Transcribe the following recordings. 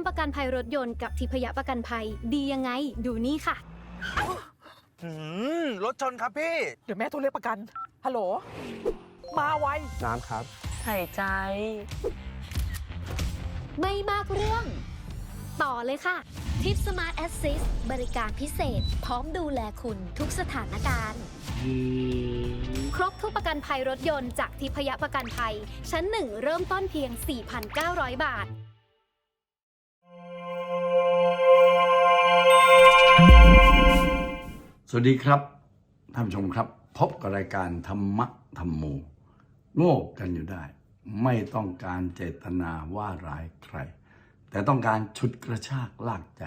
ำประกันภัยรถยนต์กับทิพยประกันภัย ดียังไง ดูนี่ค่ะ หืมรถชนครับพี่ เดี๋ยวแม่โทรเรียกประกัน ฮัลโหล มาไว น้ำครับ หายใจ ไม่มากเรื่อง ต่อเลยค่ะ ทิปสมาร์ทแอสซิสบริการพิเศษ พร้อมดูแลคุณทุกสถานการณ์ ครบทุกประกันภัยรถยนต์จากทิพยประกันภัย ชั้นหนึ่งเริ่มต้นเพียง 4,900 บาท สวัสดีครับท่านผู้ชมครับ พบกับรายการธรรมะธรรมโม โง่กันอยู่ได้ ไม่ต้องการเจตนาว่าร้ายใคร แต่ต้องการฉุดกระชากลากใจ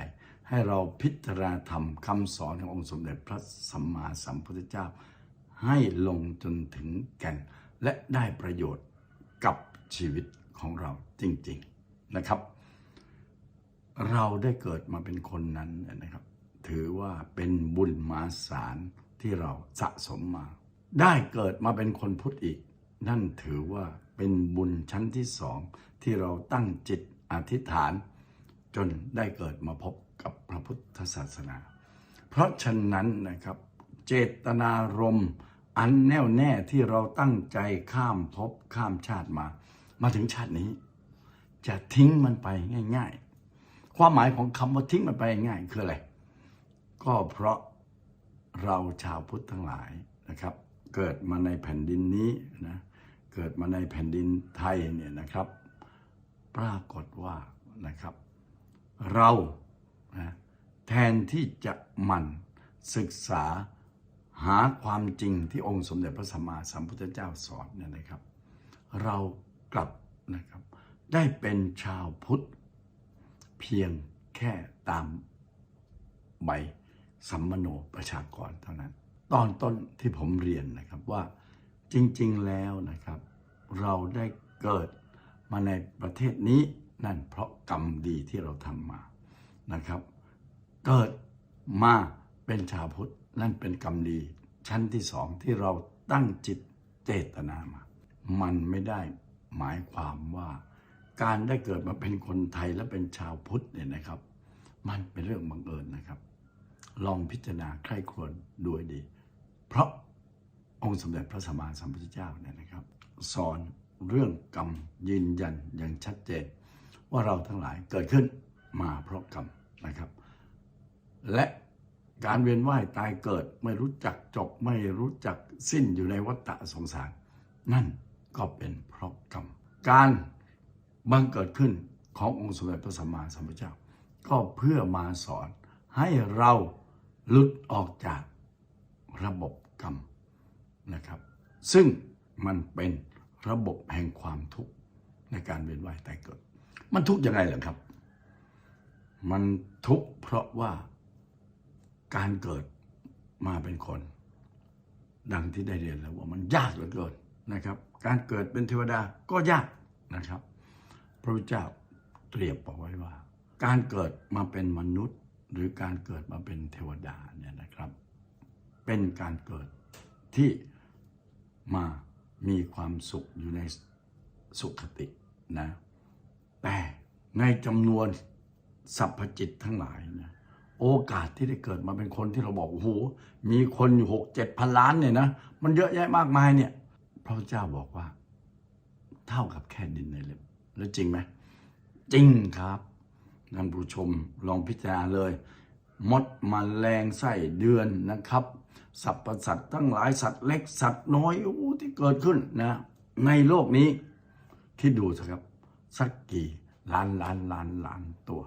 ให้เราพิจารณาธรรมคำสอนขององค์สมเด็จพระสัมมาสัมพุทธเจ้า ให้ลงจนถึงแก่น และได้ประโยชน์กับชีวิตของเราจริง ๆนะครับ เราได้เกิดมาเป็นคนนั้นนะครับ ถือว่าเป็นบุญมาศาลที่เราสะสมมา ได้เกิดมาเป็นคนพุทธอีก นั่นถือว่าเป็นบุญชั้นที่สองที่เราตั้งจิตอธิษฐาน จนได้เกิดมาพบกับพระพุทธศาสนา เพราะฉะนั้นนะครับ เจตนารมณ์อันแน่วแน่ที่เราตั้งใจข้ามภพข้ามชาติมา มาถึงชาตินี้ จะทิ้งมันไปง่าย ๆ ความหมายของคำว่าทิ้งมันไปง่ายคืออะไร ก็เพราะเราชาวพุทธทั้งหลายนะครับ เกิดมาในแผ่นดินนี้นะเกิดมาในแผ่นดินไทยเนี่ยนะครับ ปรากฏว่านะครับ เรานะแทนที่จะหมั่นศึกษาหาความจริงที่องค์สมเด็จพระสัมมาสัมพุทธเจ้าสอนเนี่ยนะครับ เรากลับนะครับ ได้เป็นชาวพุทธ เพียงแค่ตามใบ สัมมโนประชากรเท่านั้น ตอนต้นที่ผมเรียนนะครับว่าจริงๆแล้วนะครับ เราได้เกิดมาในประเทศนี้นั่นเพราะกรรมดีที่เราทำมานะครับ เกิดมาเป็นชาวพุทธนั่นเป็นกรรมดีชั้นที่สองที่เราตั้งจิตเจตนามา มันไม่ได้หมายความว่า การได้เกิดมาเป็นคนไทยและเป็นชาวพุทธเนี่ยนะครับ มันเป็นเรื่องบังเอิญนะครับ ลองพิจารณาใคร่ครวญดูให้ดี เพราะองค์สมเด็จพระสัมมาสัมพุทธเจ้าเนี่ยนะครับ สอนเรื่องกรรมยืนยันอย่างชัดเจน ว่าเราทั้งหลายเกิดขึ้นมาเพราะกรรมนะครับ และการเวียนว่ายตายเกิดไม่รู้จักจบไม่รู้จักสิ้นอยู่ในวัฏสงสาร นั่นก็เป็นเพราะกรรม การบังเกิดขึ้นขององค์สมเด็จพระสัมมาสัมพุทธเจ้า ก็เพื่อมาสอนให้เรา หลุดออกจากระบบกรรมนะครับ ซึ่งมันเป็นระบบแห่งความทุกข์ในการเวียนว่ายตายเกิด มันทุกข์ยังไงล่ะครับ มันทุกข์เพราะว่าการเกิดมาเป็นคน ดังที่ได้เรียนแล้วว่ามันยากเหลือเกินนะครับ การเกิดเป็นเทวดาก็ยากนะครับ พระพุทธเจ้าเตรียบบอกไว้ว่า การเกิดมาเป็นมนุษย์ หรือการเกิดมาเป็นเทวดาเนี่ยนะครับ เป็นการเกิดที่มามีความสุขอยู่ในสุขตินะแต่ในจำนวนสรรพจิตทั้งหลายนะโอกาสที่ได้เกิดมาเป็นคนที่เราบอกโอ้โหมีคนอยู่หกเจ็ดพันล้านเนี่ยนะมันเยอะแยะมากมายเนี่ยพระพุทธเจ้าบอกว่า เท่ากับแค่ดินในเล็บแล้วจริงไหมจริงครับ ท่านผู้ชมลองพิจารณาเลย มดมแมลงไส้เดือนนะครับสรรพสัตว์ทั้งหลายสัตว์เล็กสัตว์น้อยอ้ที่เกิดขึ้นนะ ในโลกนี้คิดดูสิครับ สักกี่ล้านล้านล้านล้านตัว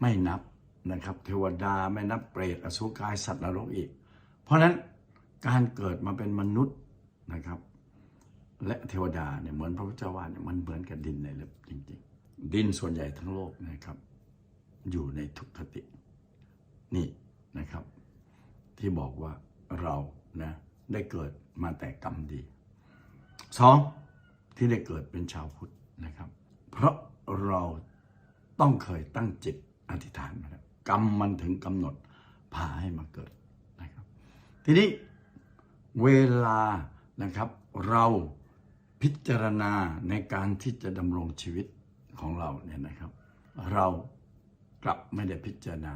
ไม่นับนะครับ เทวดาไม่นับเปรตอสุกายสัตว์นรกอีก เพราะฉะนั้นการเกิดมาเป็นมนุษย์นะครับ และเทวดาเนี่ยเหมือนพระพุทธเจ้าว่าเนี่ยมันเหมือนกับดินในเล็บจริง ๆ ดินส่วนใหญ่ทั้งโลกนะครับ อยู่ในทุกขติ นี่นะครับ ที่บอกว่าเรานะได้เกิดมาแต่กรรมดีสองที่ได้เกิดเป็นชาวพุทธนะครับ เพราะเราต้องเคยตั้งจิตอธิษฐานมาแล้วกรรมมันถึงกำหนดพาให้มาเกิดนะครับ ทีนี้เวลานะครับเราพิจารณาในการที่จะดำรงชีวิตของเราเนี่ยนะครับ เรา กลับไม่ได้พิจารณา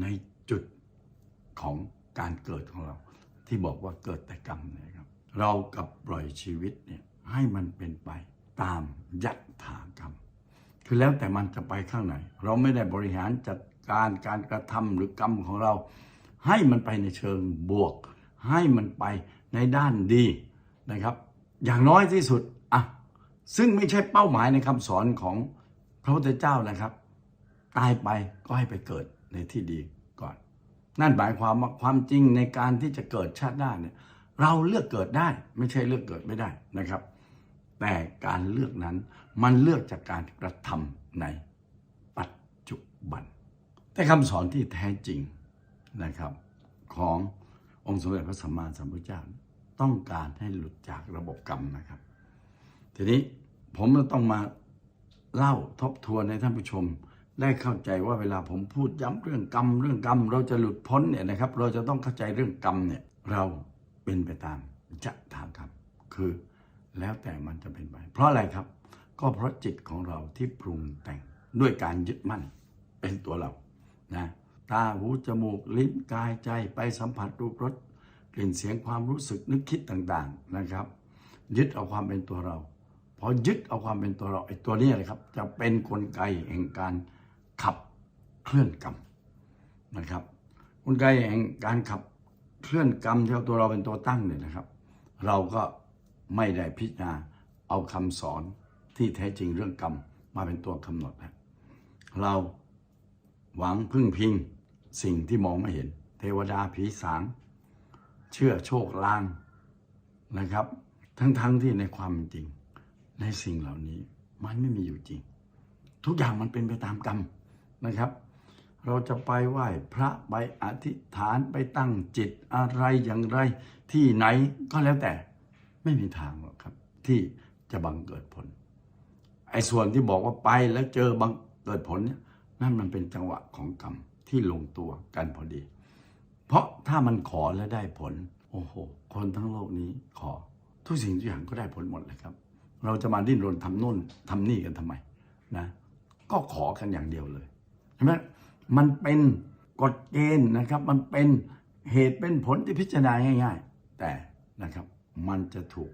ในจุดของการเกิดของเรา ที่บอกว่าเกิดแต่กรรมนะครับ เรากับปล่อยชีวิตเนี่ยให้มันเป็นไปตามยัตถากรรม คือแล้วแต่มันจะไปข้างไหน เราไม่ได้บริหารจัดการการกระทำหรือกรรมของเรา ให้มันไปในเชิงบวก ให้มันไปในด้านดีนะครับ อย่างน้อยที่สุดอะซึ่งไม่ใช่เป้าหมายในคำสอนของพระพุทธเจ้านะครับ ตายไปก็ให้ไปเกิดในที่ดีก่อน นั่นหมายความว่าความจริงในการที่จะเกิดชาติหน้าเนี่ยเราเลือกเกิดได้ไม่ใช่เลือกเกิดไม่ได้นะครับ แต่การเลือกนั้นมันเลือกจากการกระทำในปัจจุบัน แต่คำสอนที่แท้จริงนะครับ ขององค์สมเด็จพระสัมมาสัมพุทธเจ้าต้องการให้หลุดจากระบบกรรมนะครับ ทีนี้ผมจะต้องมาเล่าทบทวนให้ท่านผู้ชม ได้เข้าใจว่าเวลาผมพูดย้ำเรื่องกรรมเรื่องกรรม เราจะหลุดพ้นเนี่ยนะครับ เราจะต้องเข้าใจเรื่องกรรมเนี่ยเราเป็นไปตามจะทางกรรมคือแล้วแต่มันจะเป็นไป เพราะอะไรครับ ก็เพราะจิตของเราที่ปรุงแต่งด้วยการยึดมั่นเป็นตัวเรานะตาหูจมูกลิ้นกายใจไปสัมผัสรูปรสกลิ่นเสียงความรู้สึกนึกคิดต่างๆนะครับ ยึดเอาความเป็นตัวเราพอยึดเอาความเป็นตัวเราไอ้ตัวนี้เลยครับ จะเป็นนกลไกแห่งการ ขับเคลื่อนกรรมนะครับกลไกแห่งการขับเคลื่อนกรรมที่เอาตัวเราเป็นตัวตั้งเนี่ยนะครับ เราก็ไม่ได้พิจารณาเอาคำสอนที่แท้จริงเรื่องกรรมมาเป็นตัวกำหนดนะเราหวังพึ่งพิงสิ่งที่มองไม่เห็น เทวดาผีสาง เชื่อโชคลางนะครับ ทั้งๆทที่ในความจริง ในสิ่งเหล่านี้มันไม่มีอยู่จริง ทุกอย่างมันเป็นไปตามกรรม นะครับ เราจะไปไหว้พระไปอธิษฐานไปตั้งจิตอะไรอย่างไร ที่ไหนก็แล้วแต่ไม่มีทางหรอกครับ ที่จะบังเกิดผล ไอ้ส่วนที่บอกว่าไปแล้วเจอบังเกิดผลเนี่ยนั่นมันเป็นจังหวะของกรรมที่ลงตัวกันพอดี เพราะถ้ามันขอแล้วได้ผล โอ้โห คนทั้งโลกนี้ขอ ทุกสิ่งทุกอย่างก็ได้ผลหมดเลยครับ เราจะมาดิ้นรนทำโน่นทำนี่กันทำไมนะ ก็ขอกันอย่างเดียวเลย ใช่ไหมมันเป็นกฎเกณฑ์นะครับ มันเป็นเหตุเป็นผลที่พิจารณาง่าย ๆ แต่นะครับมันจะถูก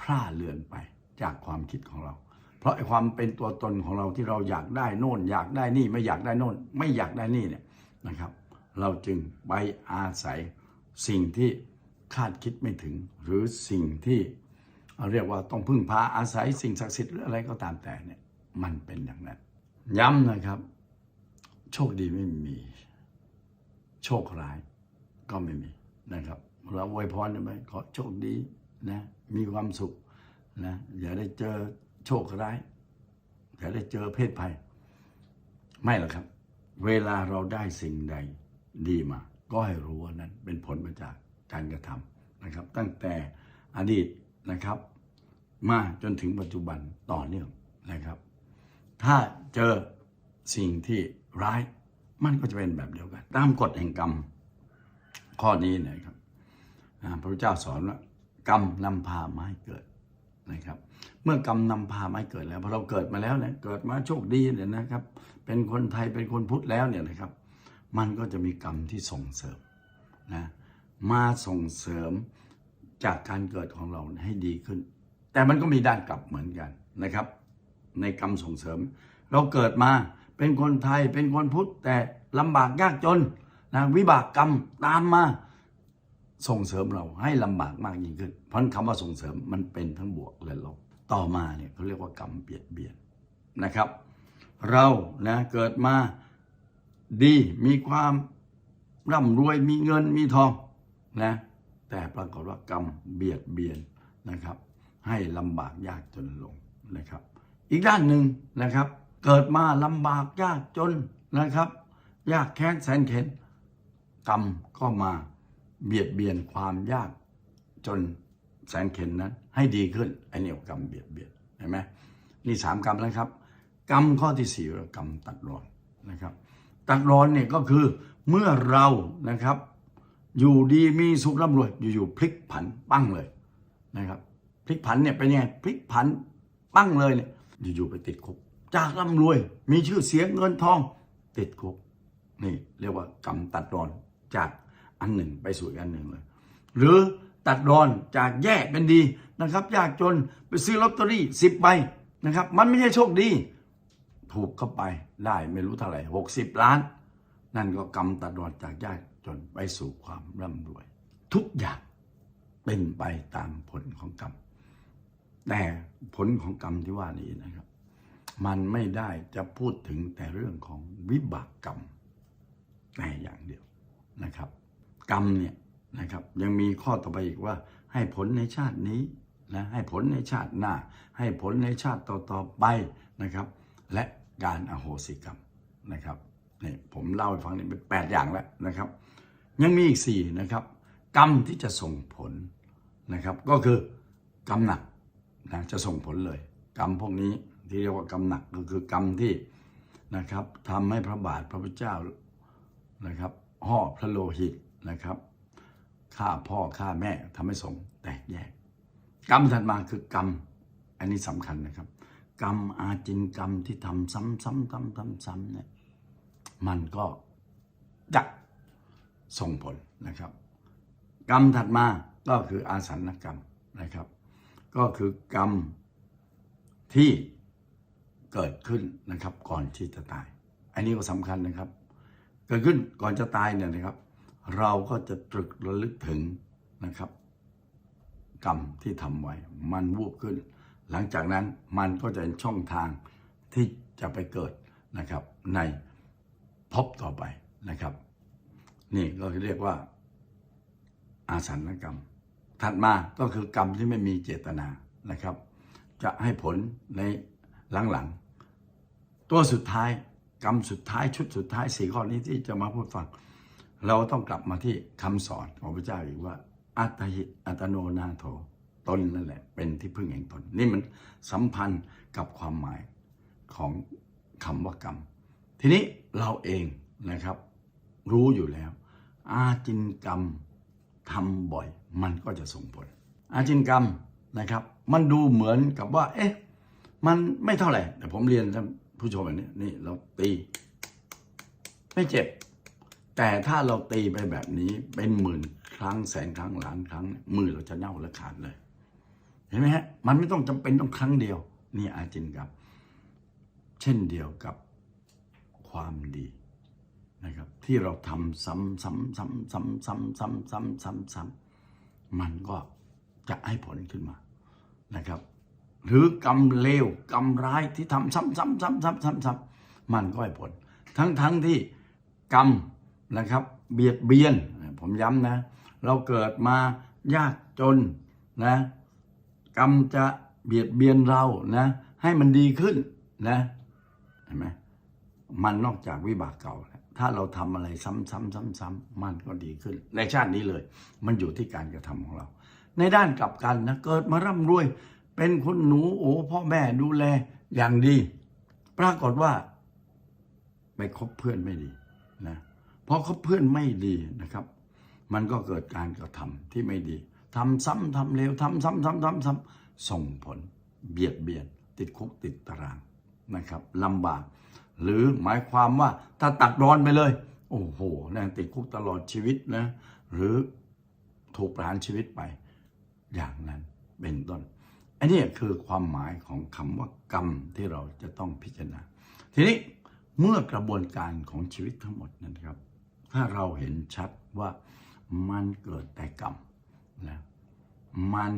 พร่าเลือนไปจากความคิดของเรา เพราะไอ้ความเป็นตัวตนของเราที่เราอยากได้โน่น อยากได้นี่ไม่อยากได้โน่น ไม่อยากได้นี่เนี่ยนะครับ เราจึงไปอาศัยสิ่งที่คาดคิดไม่ถึง หรือสิ่งที่เรียกว่าต้องพึ่งพาอาศัยสิ่งศักดิ์สิทธิ์หรืออะไรก็ตามแต่เนี่ยมันเป็นอย่างนั้น ย้ำนะครับ โชคดีไม่มี โชคร้าย ก็ไม่มีนะครับ เราอวยพรได้ไหมขอโชคดีนะ มีความสุขนะอย่าได้เจอโชคร้าย อย่าได้เจอเพศภัย ไม่หรอกครับ เวลาเราได้สิ่งใดดีมา ก็ให้รู้ว่านั้นเป็นผลมาจากการกระทำนะครับ ตั้งแต่อดีตนะครับ มาจนถึงปัจจุบันต่อเนื่องนะครับ ถ้าเจอ สิ่งที่ร้ายมันก็จะเป็นแบบเดียวกัน ตามกฎแห่งกรรม ข้อนี้นะครับพระพุทธเจ้าสอนว่ากรรมนำพามาให้เกิดนะครับ เมื่อกรรมนำพามาให้เกิดแล้วพอเราเกิดมาแล้วเนี่ยเกิดมาโชคดีเนี่ยนะครับ เป็นคนไทยเป็นคนพุทธแล้วเนี่ยนะครับ มันก็จะมีกรรมที่ส่งเสริมนะมาส่งเสริมจากการเกิดของเราให้ดีขึ้น แต่มันก็มีด้านกลับเหมือนกันนะครับ ในกรรมส่งเสริม เราเกิดมา เป็นคนไทยเป็นคนพุทธแต่ลำบากยากจนนะวิบากกรรมตามมาส่งเสริมเราให้ลำบากมากยิ่งขึ้น เพราะคำว่าส่งเสริมมันเป็นทั้งบวกและลบต่อมาเนี่ยเขาเรียกว่ากรรมเบียดเบียนนะครับ เรานะเกิดมาดีมีความร่ำรวยมีเงินมีทองนะแต่ปรากฏว่ากรรมเบียดเบียนนะครับ ให้ลำบากยากจนลงนะครับ อีกด้านหนึ่งนะครับ เกิดมาลำบากยากจนนะครับ ยากแค้นแสนเข็นกรรมก็มาเบียดเบียนความยากจนแสนเข็นนั้น ให้ดีขึ้นไอ้เนี่ยกรรมเบียดเบียนเห็นไหมนี่สามกรรมแล้วครับ กรรมข้อที่สี่กรรมตัดรอนนะครับ ตัดรอนเนี่ยก็คือเมื่อเรานะครับ อยู่ดีมีสุขร่ำรวยอยู่ๆพลิกผันปั้งเลยนะครับพลิกผันเนี่ยเป็นยังไงพลิกผันปั้งเลยเนี่ยอยู่ๆไปติดคุก จากร่ำรวย มีชื่อเสียงเงินทอง ติดคุกนี่เรียกว่ากรรมตัดรอนจากอันหนึ่งไปสู่อีกอันหนึ่งเลย หรือตัดรอนจากแย่เป็นดีนะครับ ยากจนไปซื้อลอตเตอรี่สิบใบนะครับ มันไม่ใช่โชคดี ถูกเข้าไปได้ไม่รู้เท่าไหร่หกสิบล้าน นั่นก็กรรมตัดรอนจากยากจนไปสู่ความร่ำรวย ทุกอย่างเป็นไปตามผลของกรรมแต่ผลของกรรมที่ว่านี้นะครับ มันไม่ได้จะพูดถึงแต่เรื่องของวิบากกรรมแต่อย่างเดียวนะครับ กรรมเนี่ยนะครับ ยังมีข้อต่อไปอีกว่า ให้ผลในชาตินี้นะให้ผลในชาติหน้า ให้ผลในชาติต่อๆไปนะครับ และการอโหสิกรรมนะครับนี่ผมเล่าให้ฟังนี่เป็นแปดอย่างแล้วนะครับ ยังมีอีกสี่นะครับ กรรมที่จะส่งผลนะครับ ก็คือกรรมหนักนะจะส่งผลเลย กรรมพวกนี้ ที่เรียกว่ากรรมหนักก็คือกรรมที่นะครับทำให้พระบาทพระพุทธเจ้านะครับห่อพระโลหิตนะครับฆ่าพ่อฆ่าแม่ทำให้สงแตกแยก กรรมถัดมาคือกรรม อันนี้สำคัญนะครับ กรรมอาจินกรรมที่ทำซ้ำๆๆๆซ้ำๆเนี่ยมันก็จะส่งผลนะครับ กรรมถัดมาก็คืออาสันกรรมนะครับ ก็คือกรรมที่ เกิดขึ้นนะครับก่อนที่จะตาย อันนี้ก็สำคัญนะครับ เกิดขึ้นก่อนจะตายเนี่ยนะครับ เราก็จะตรึกระลึกถึงนะครับ กรรมที่ทำไว้ มันวูบขึ้น หลังจากนั้นมันก็จะเป็นช่องทางที่จะไปเกิดนะครับในภพต่อไปนะครับ นี่ก็เรียกว่า อาสันกรรม ถัดมาก็คือกรรมที่ไม่มีเจตนานะครับ จะให้ผลใน หลังๆ ตัวสุดท้ายกรรมสุดท้ายชุดสุดท้ายสี่ข้อนี้ที่จะมาพูดฟัง เราต้องกลับมาที่คำสอนของพระเจ้าอีกว่า อัตหิอัตโนนาโถตนนั่นแหละ เป็นที่พึ่งแห่งตน นี่มันสัมพันธ์กับความหมายของคำว่ากรรม ทีนี้เราเองนะครับ รู้อยู่แล้ว อาจินกรรมทำบ่อย มันก็จะส่งผล อาจินกรรมนะครับ มันดูเหมือนกับว่า เอ๊ะ มันไม่เท่าไหร่แต่ผมเรียนท่านผู้ชมแบบนี้นี่เราตี ไม่เจ็บ แต่ถ้าเราตีไปแบบนี้เป็นหมื่นครั้งแสนครั้งล้านครั้ง มือเราจะเน่าและขาดเลย เห็นไหมฮะ มันไม่ต้องจำเป็นต้องครั้งเดียว นี่อาจินกรรมเช่นเดียวกับความดีนะครับ ที่เราทำซ้ำซ้ำซ้ำซ้ำซ้ำซ้ำซ้ำซ้ำซ้ำมันก็จะให้ผลขึ้นมานะครับ หรือกรรมเลวกรรมร้ายที่ทำซ้ำซ้ำซ้ำซ้ำซ้ำซ้ำมันก็ให้ผล ทั้งทั้งที่กรรมนะครับ เบียดเบียน ผมย้ำนะ เราเกิดมายากจนนะกรรมจะเบียดเบียนเรานะให้มันดีขึ้นนะเห็นไหมมันนอกจากวิบากเก่า ถ้าเราทำอะไรซ้ำๆซ้ำๆมันก็ดีขึ้น ในชาตินี้เลย มันอยู่ที่การกระทำของเรา ในด้านกลับกันนะเกิดมาร่ำรวย เป็นคนหนูโอ้พ่อแม่ดูแลอย่างดี ปรากฏว่าไปคบเพื่อนไม่ดีนะพอคบเพื่อนไม่ดีนะครับ มันก็เกิดการกระทำที่ไม่ดีทำซ้ำทำเร็วทำซ้ำซ้ำซ้ำซ้ำส่งผล เบียดเบียน ติดคุกติดตารางนะครับลำบาก หรือหมายความว่าถ้าตัดรอนไปเลย โอ้โหนะติดคุกตลอดชีวิตนะ หรือถูกประหารชีวิตไป อย่างนั้นเป็นต้น อันนี้คือความหมายของคำว่ากรรมที่เราจะต้องพิจารณา ทีนี้เมื่อกระบวนการของชีวิตทั้งหมดนั้นครับ ถ้าเราเห็นชัดว่ามันเกิดแต่กรรมนะมัน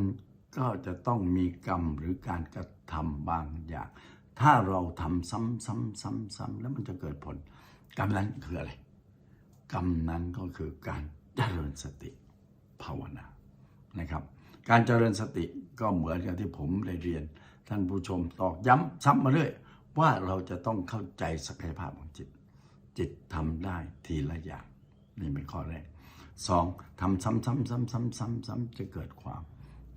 ก็จะต้องมีกรรมหรือการกระทำบางอย่าง ถ้าเราทำซ้ำซ้ำซ้ำซ้ำแล้วมันจะเกิดผล กรรมนั้นคืออะไร กรรมนั้นก็คือการเจริญสติภาวนานะครับ การเจริญสติ ก็เหมือนกับที่ผมได้เรียน ท่านผู้ชมตอกย้ำซ้ำมาเรื่อยว่าเราจะต้องเข้าใจศักยภาพของจิต จิตทำได้ทีละอย่างนี่เป็นข้อแรกสองทำซ้ำซ้ำซ้ำซ้ำซ้ำซ้ำจะเกิดความ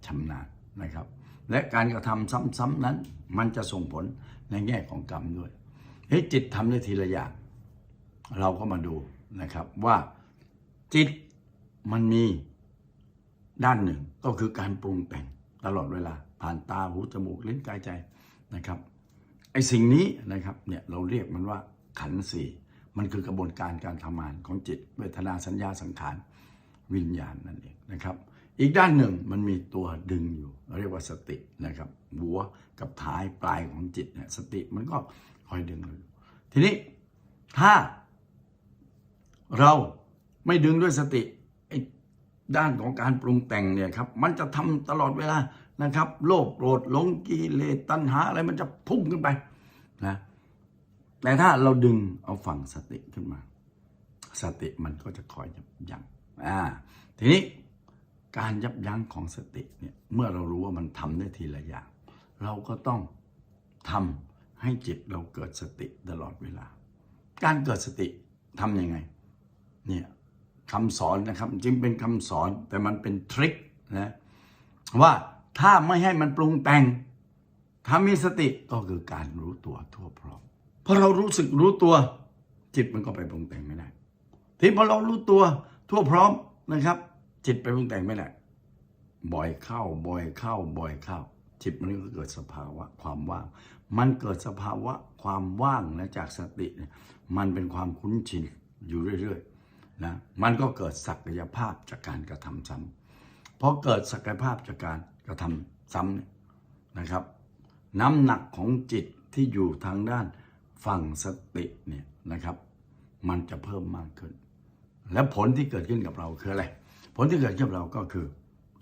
ชำนาญนะครับ และการกระทำซ้ำๆนั้น มันจะส่งผลในแง่ของกรรมด้วยเฮ้ยจิตทำได้ทีละอย่าง เราก็มาดูนะครับว่าจิตมันมีด้านหนึ่งก็คือการปรุงแต่ง ตลอดเวลา ผ่านตาหูจมูกลิ้นกายใจนะครับไอ้สิ่งนี้นะครับเนี่ยเราเรียกมันว่าขันสี่มันคือกระบวนการการทำงานของจิตเวทนาสัญญาสังขารวิญญาณนั่นเองนะครับ อีกด้านหนึ่งมันมีตัวดึงอยู่ เรียกว่าสตินะครับหัวกับท้ายปลายของจิตเนี่ยสติมันก็คอยดึงเราอยู่ทีนี้ถ้า เราไม่ดึงด้วยสติ ด้านของการปรุงแต่งเนี่ยครับมันจะทำตลอดเวลานะครับ โลภโกรธหลงกิเลสตัณหาอะไรมันจะพุ่งขึ้นไปนะแต่ถ้าเราดึงเอาฝั่งสติขึ้นมา สติมันก็จะคอยยับยั้งอ่าทีนี้การยับยั้งของสติเนี่ยเมื่อเรารู้ว่ามันทำได้ทีละอย่าง เราก็ต้องทำให้จิตเราเกิดสติตลอดเวลา การเกิดสติทำยังไงเนี่ย คำสอนนะครับจริงเป็นคำสอนแต่มันเป็นทริคนะว่าถ้าไม่ให้มันปรุงแต่งถ้ามีสติก็คือการรู้ตัวทั่วพร้อมพอเรารู้สึกรู้ตัว จิตมันก็ไปปรุงแต่งไม่ได้ทีพอเรารู้ตัวทั่วพร้อมนะครับ จิตไปปรุงแต่งไม่ได้บ่อยเข้าบ่อยเข้าบ่อยเข้า จิตมันก็เกิดสภาวะความว่าง มันเกิดสภาวะความว่างนะจากสติ มันเป็นความคุ้นชินอยู่เรื่อย ๆ นะมันก็เกิดศักยภาพจากการกระทำซ้ำพอเกิดศักยภาพจากการกระทำซ้ำนะครับ น้ำหนักของจิตที่อยู่ทางด้านฝั่งสติเนี่ยนะครับ มันจะเพิ่มมากขึ้น และผลที่เกิดขึ้นกับเราคืออะไร ผลที่เกิดขึ้นกับเราก็คือ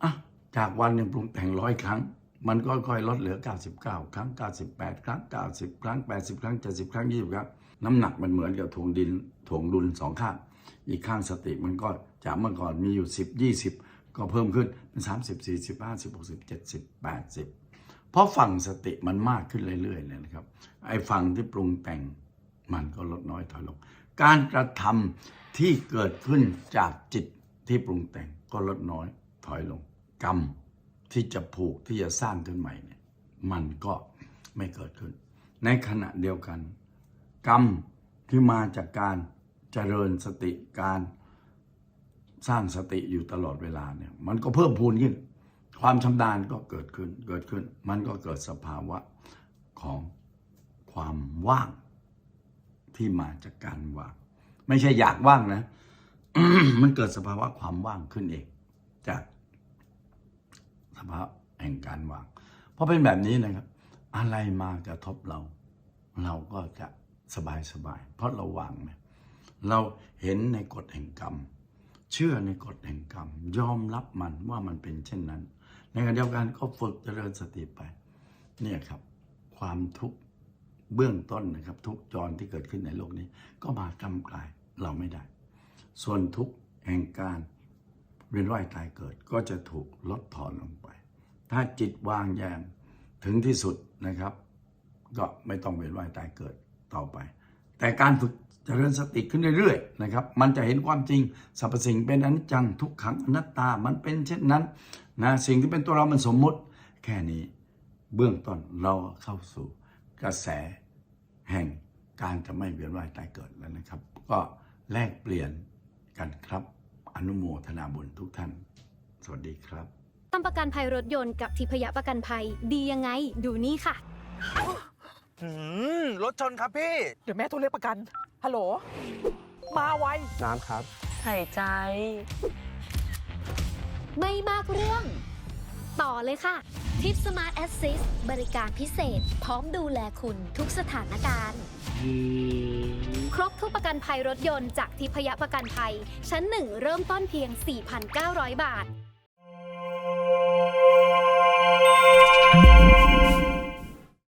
อะจากวันหนึ่งปรุงแต่งร้อยครั้ง มันก็ค่อยลดเหลือ 99 ครั้ง 98 ครั้ง 90 ครั้ง 80 ครั้ง 70 ครั้ง 20 ครั้ง น้ำหนักมันเหมือนกับถ่วงดินถ่วงดุลสองข้าง อีกข้างสติมันก็จากเมื่อก่อนมีอยู่ 10 20 ก็เพิ่มขึ้นเป็น 30 40 50 60 70 80 เพราะฝั่งสติมันมากขึ้นเรื่อยๆเลยนะครับไอ้ฝั่งที่ปรุงแต่งมันก็ลดน้อยถอยลง การกระทำที่เกิดขึ้นจากจิตที่ปรุงแต่งก็ลดน้อยถอยลง กรรมที่จะผูกที่จะสร้างขึ้นใหม่เนี่ยมันก็ไม่เกิดขึ้น ในขณะเดียวกัน กรรมที่มาจากการ เจริญสติการสร้างสติอยู่ตลอดเวลาเนี่ย มันก็เพิ่มพูนขึ้น ความชำนาญก็เกิดขึ้นเกิดขึ้น มันก็เกิดสภาวะของความว่างที่มาจากการว่าง ไม่ใช่อยากว่างนะ มันเกิดสภาวะความว่างขึ้นเอง จากสภาวะแห่งการว่างเพราะเป็นแบบนี้นะครับ อะไรมากระทบเรา เราก็จะสบายสบายๆเพราะเราวางไหม เราเห็นในกฎแห่งกรรม เชื่อในกฎแห่งกรรม ยอมรับมันว่ามันเป็นเช่นนั้น ในขณะเดียวกันก็ฝึกเจริญสติไป เนี่ยครับ ความทุกข์เบื้องต้นนะครับ ทุกจรที่เกิดขึ้นในโลกนี้ ก็มากำกลายเราไม่ได้ ส่วนทุกข์แห่งการเวียนว่ายตายเกิดก็จะถูกลดทอนลงไป ถ้าจิตวางแยมถึงที่สุดนะครับ ก็ไม่ต้องเวียนว่ายตายเกิดต่อไป แต่การฝึก จริญสติขึ้นเรื่อยๆนะครับ มันจะเห็นความจริงสรรพสิ่งเป็นอนิจจังทุกขังอนัตตา มันเป็นเช่นนั้นนะสิ่งที่เป็นตัวเรามันสมมุติ แค่นี้เบื้องต้นเราเข้าสู่กระแสแห่งการจะไม่เวียนว่ายตายเกิดแล้วนะครับ ก็แลกเปลี่ยนกันครับ อนุโมทนาบุญทุกท่าน สวัสดีครับทำประกันภัยรถยนต์กับทิพยประกันภัยดียังไงดูนี่ค่ะ หืมรถชนครับพี่ เดี๋ยวแม่โทรเรียกประกัน ฮัลโหล มาไว น้ำครับ หายใจ ไม่มากเรื่อง ต่อเลยค่ะ ทิปสมาร์ทแอสซิสบริการพิเศษ พร้อมดูแลคุณทุกสถานการณ์ ครบทุกประกันภัยรถยนต์จากทิพยประกันภัย ชั้นหนึ่งเริ่มต้นเพียง 4,900 บาท